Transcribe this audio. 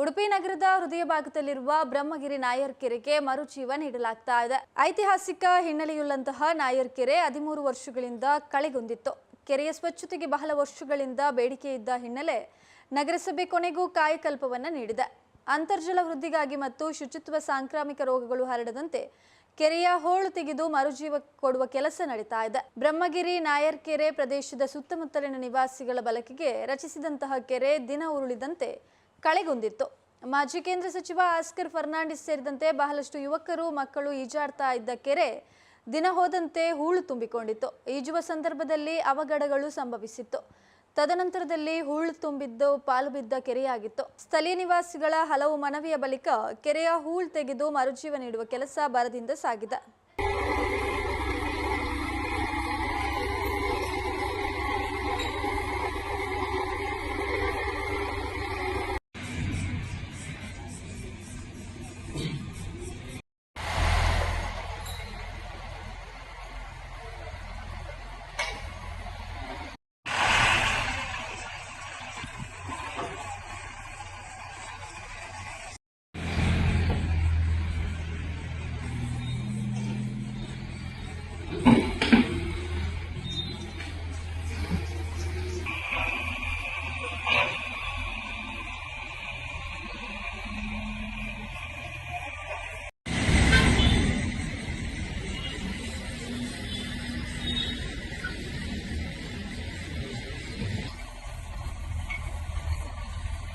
ಉಡುಪಿ ನಗರದ ಹೃದಯ ಭಾಗದಲ್ಲಿರುವ ಬ್ರಹ್ಮಗಿರಿ ನಾಯರ್ ಕೆರೆಗೆ ಮರುಜೀವ ನೀಡಲಾಗ್ತಾ ಇದೆ. ಐತಿಹಾಸಿಕ ಹಿನ್ನೆಲೆಯುಳ್ಳಂತಹ ನಾಯರ್ ಕೆರೆ ಹದಿಮೂರು ವರ್ಷಗಳಿಂದ ಕಳೆಗುಂದಿತ್ತು ಕೆರೆಯ ಸ್ವಚ್ಛತೆಗೆ ಬಹಳ ವರ್ಷಗಳಿಂದ ಬೇಡಿಕೆ ಇದ್ದ ಹಿನ್ನೆಲೆ ನಗರಸಭೆ ಕೊನೆಗೂ ಕಾಯಕಲ್ಪವನ್ನು ನೀಡಿದೆ. ಅಂತರ್ಜಲ ವೃದ್ಧಿಗಾಗಿ ಮತ್ತು ಶುಚಿತ್ವ ಸಾಂಕ್ರಾಮಿಕ ರೋಗಗಳು ಹರಡದಂತೆ ಕೆರೆಯ ಹೋಳು ತೆಗೆದು ಮರುಜೀವ ಕೊಡುವ ಕೆಲಸ ನಡೀತಾ ಇದೆ. ಬ್ರಹ್ಮಗಿರಿ ನಾಯರ್ ಕೆರೆ ಪ್ರದೇಶದ ಸುತ್ತಮುತ್ತಲಿನ ನಿವಾಸಿಗಳ ಬಳಕೆಗೆ ರಚಿಸಿದಂತಹ ಕೆರೆ ದಿನ ಉರುಳಿದಂತೆ ಕಳೆಗುಂದಿತ್ತು. ಮಾಜಿ ಕೇಂದ್ರ ಸಚಿವ ಆಸ್ಕರ್ ಫರ್ನಾಂಡಿಸ್ ಸೇರಿದಂತೆ ಬಹಳಷ್ಟು ಯುವಕರು, ಮಕ್ಕಳು ಈಜಾಡ್ತಾ ಇದ್ದ ಕೆರೆ ದಿನ ಹೋದಂತೆ ಹೂಳು ತುಂಬಿಕೊಂಡಿತ್ತು. ಈಜುವ ಸಂದರ್ಭದಲ್ಲಿ ಅವಘಡಗಳು ಸಂಭವಿಸಿತ್ತು. ತದನಂತರದಲ್ಲಿ ಹೂಳು ತುಂಬಿದ್ದು ಪಾಲು ಬಿದ್ದ ಕೆರೆಯಾಗಿತ್ತು. ಸ್ಥಳೀಯ ನಿವಾಸಿಗಳ ಹಲವು ಮನವಿಯ ಬಳಿಕ ಕೆರೆಯ ಹೂಳು ತೆಗೆದು ಮರುಜೀವ ನೀಡುವ ಕೆಲಸ ಬರದಿಂದ ಸಾಗಿದೆ.